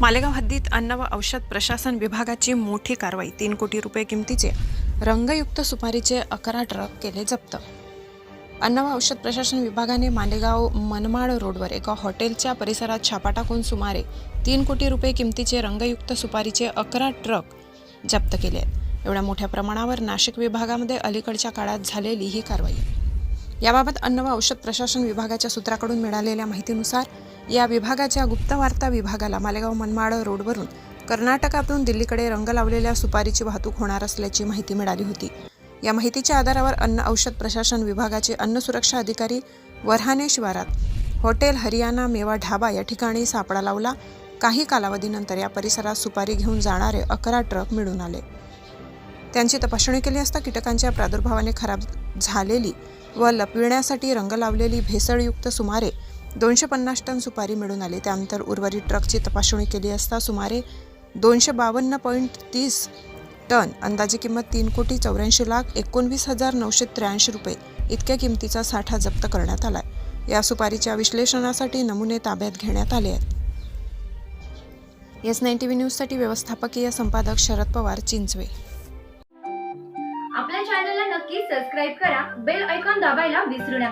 मालेगाव हद्दीत अन्न व औषध प्रशासन विभागाची मोठी कारवाई. तीन कोटी रुपये किमतीचे रंगयुक्त सुपारीचे अकरा ट्रक केले जप्त. अन्न व औषध प्रशासन विभागाने मालेगाव मनमाड रोडवर एका हॉटेलच्या परिसरात छापा टाकून सुमारे तीन कोटी रुपये किमतीचे रंगयुक्त सुपारीचे अकरा ट्रक जप्त केले. आहेत एवढ्या मोठ्या प्रमाणावर नाशिक विभागामध्ये अलीकडच्या काळात झालेली ही कारवाई. याबाबत अन्न व औषध प्रशासन विभागाच्या सूत्राकडून मिळालेल्या माहितीनुसार या विभागाच्या गुप्तवार्ता विभागाला मालेगाव मनमाड रोडवरून कर्नाटकातून दिल्लीकडे रंग लावलेल्या सुपारीची वाहतूक होणार असल्याची माहिती मिळाली होती. या माहितीच्या आधारावर अन्न औषध प्रशासन विभागाचे अन्न सुरक्षा अधिकारी वरहानेश्वारात हॉटेल हरियाणा मेवा ढाबा या ठिकाणी सापळा लावला. काही कालावधीनंतर या परिसरात सुपारी घेऊन जाणारे अकरा ट्रक मिळून आले. त्यांची तपासणी केली असता कीटकांच्या प्रादुर्भावाने खराब झालेली व लपविण्यासाठी रंग लावलेली भेसळयुक्त सुमारे दोनशे पन्नास टन सुपारी मिळून आली. त्यानंतर उर्वरित ट्रकची तपासणी केली असता सुमारे दोनशे बावन्न पॉईंट तीस टन अंदाजे किंमत तीन कोटी चौऱ्याऐंशी लाख एकोणवीस हजार नऊशे त्र्याऐंशी रुपये इतक्या किमतीचा साठा जप्त करण्यात आला आहे या सुपारीच्या विश्लेषणासाठी नमुने ताब्यात घेण्यात आले आहेत. एस नाईन टी व्ही न्यूजसाठी व्यवस्थापकीय संपादक शरद पवार चिंचवे. आपल्या चॅनलला नक्की सबस्क्राईब करा बेल ऐकॉन दाबायला विसरू नका.